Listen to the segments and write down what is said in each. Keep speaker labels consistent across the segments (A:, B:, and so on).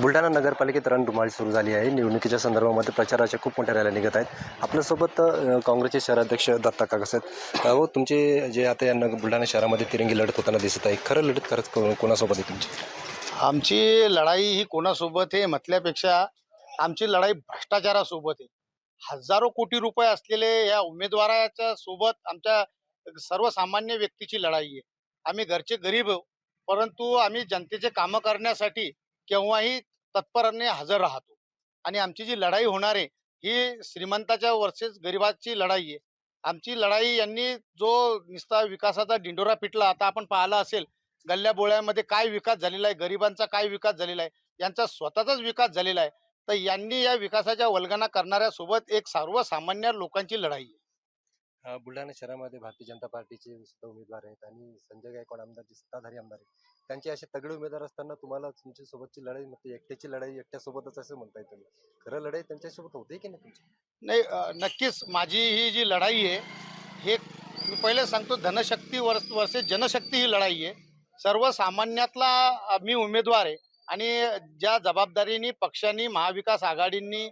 A: बुलढाणा नगरपालिकेत रणधुमाळी सुरू झाली आहे. निवडणुकीच्या संदर्भामध्ये प्रचाराच्या खूप मोठ्या रॅल्या निघत आहेत. आपल्यासोबत काँग्रेसचे शहराध्यक्ष दत्ता कागस आहेत. हो तुमचे जे आता या नगर बुलढाणा शहरामध्ये तिरंगी लढत होताना दिसत आहे. खरं लढत खरंच कोणासोबत आहे तुमची?
B: आमची लढाई ही कोणासोबत आहे म्हटल्यापेक्षा आमची लढाई भ्रष्टाचारासोबत आहे. हजारो कोटी रुपये असलेले या उमेदवाराच्या सोबत आमच्या सर्वसामान्य व्यक्तीची लढाई आहे. आम्ही घरचे गरीब परंतु आम्ही जनतेचे कामं करण्यासाठी केव्हाही तत्परने हजर राहतो. आणि आमची जी लढाई होणार आहे ही श्रीमंताच्या वर्सेस गरिबाची लढाई आहे. आमची लढाई यांनी जो निस्ता विकासाचा डिंडोरा पिटला आता आपण पाहिला असेल गल्ल्या बोळ्यामध्ये काय विकास झालेला आहे गरिबांचा काय विकास झालेला आहे यांचा स्वतःचाच विकास झालेला आहे. तर यांनी या विकासाच्या वल्गना करणाऱ्यासोबत एक सर्वसामान्य लोकांची लढाई आहे.
A: बुलढाणा शहरामध्ये भारतीय जनता पार्टीचे सुद्धा उमेदवार आहेत आणि संजय गायकवाड आमदार जे सत्ताधारी आमदार आहेत. त्यांचे असे तगडे उमेदवार असताना तुम्हाला तुमच्या सोबतची लढाई म्हणते एकट्याची लढाई एकट्यासोबतच असं म्हणताय तुम्ही. खरं लढाई त्यांच्यासोबत होते की नाही तुमची?
B: नाही नक्कीच माझी ही जी लढाई आहे हे मी पहिले सांगतो धनशक्ती वर्स वर्षे जनशक्ती ही लढाई आहे. सर्वसामान्यातला मी उमेदवार आहे आणि ज्या जबाबदारीने पक्षांनी महाविकास आघाडींनी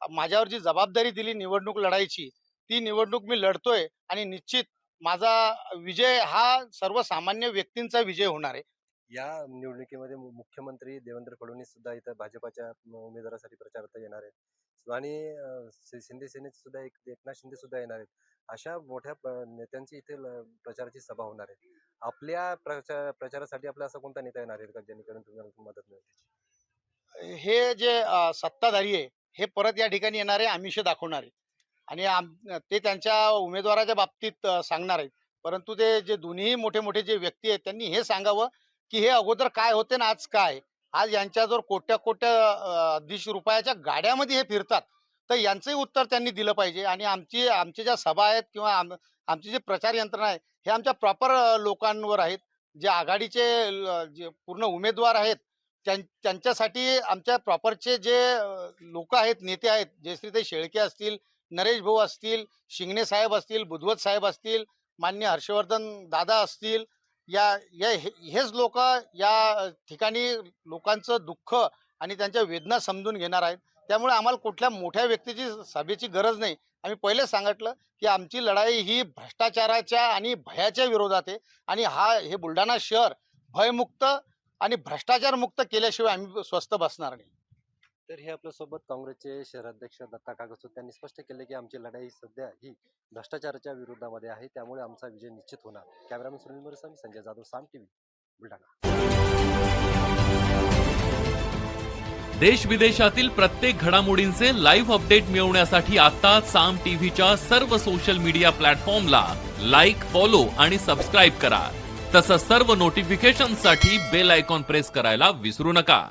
B: माझ्यावर जी जबाबदारी दिली निवडणूक लढायची ती निवडणूक मी लढतोय आणि निश्चित माझा विजय हा सर्वसामान्य व्यक्तींचा विजय होणार आहे.
A: या निवडणुकीमध्ये मुख्यमंत्री देवेंद्र फडणवीस सुद्धा इथं भाजपाच्या उमेदवारासाठी प्रचारार्थ येणार आहेत. आणि शिंदे सेनेचे सुद्धा एक एकनाथ शिंदे सुद्धा येणार आहेत. अशा मोठ्या नेत्यांची इथे प्रचाराची सभा होणार आहे. आपल्या प्रचार प्रचारासाठी आपला असा कोणता नेता येणार आहे का जेणेकरून तुम्हाला मदत मिळेल त्याची?
B: हे जे सत्ताधारी आहे हे परत या ठिकाणी येणारे आमिष दाखवणार आहे. आणि आम- ते त्यांच्या उमेदवाराच्या बाबतीत सांगणार आहेत. परंतु ते जे दोन्ही मोठे मोठे जे व्यक्ती आहेत त्यांनी हे सांगावं की हे अगोदर काय होते ना आज काय? आज यांच्याजवळ कोट्या कोट्या अ, रुपयाच्या गाड्यामध्ये हे फिरतात. तर यांचंही उत्तर त्यांनी दिलं पाहिजे. आणि आमची आमच्या ज्या सभा आहेत किंवा आम आमची जी प्रचार यंत्रणा आहे हे आमच्या प्रॉपर लोकांवर आहेत. जे आघाडीचे जे पूर्ण उमेदवार आहेत त्यां- त्यांच्यासाठी आमच्या प्रॉपरचे जे लोक आहेत नेते आहेत जयश्रीताई शेळके असतील नरेश भाऊ असतील शिंगणे साहेब असतील बुधवत साहेब असतील मान्य हर्षवर्धन दादा असतील या या हे- हेच लोक या ठिकाणी लोकांचं दुःख आणि त्यांच्या वेदना समजून घेणार आहेत. त्यामुळे आम्हाला कुठल्या मोठ्या व्यक्तीची सभेची गरज नाही. आम्ही पहिले सांगितलं की आमची लढाई ही भ्रष्टाचाराच्या आणि भयाच्या विरोधात आहे. आणि हा हे बुलढाणा शहर भयमुक्त आणि भ्रष्टाचारमुक्त केल्याशिवाय आम्ही स्वस्त बसणार नाही.
A: तर हे आपल्यासोबत काँग्रेसचे शहराध्यक्ष दत्ता कागसू त्यांनी स्पष्ट केले की आमची लढाई सध्या ही भ्रष्टाचाराच्या विरोधामध्ये आहे. त्यामुळे आमचा विजय निश्चित होणार. Cameraman Sunil Moreswami Sanjay Jadhav Saam TV Buldhana.
C: देश विदेशातील प्रत्येक घडामोडींचे लाईव्ह अपडेट मिळवण्यासाठी आता साम टीव्हीच्या सर्व सोशल मीडिया प्लॅटफॉर्मला लाईक फॉलो आणि सबस्क्राईब करा. तसंच सर्व नोटिफिकेशनसाठी बेल आयकॉन प्रेस करायला विसरू नका.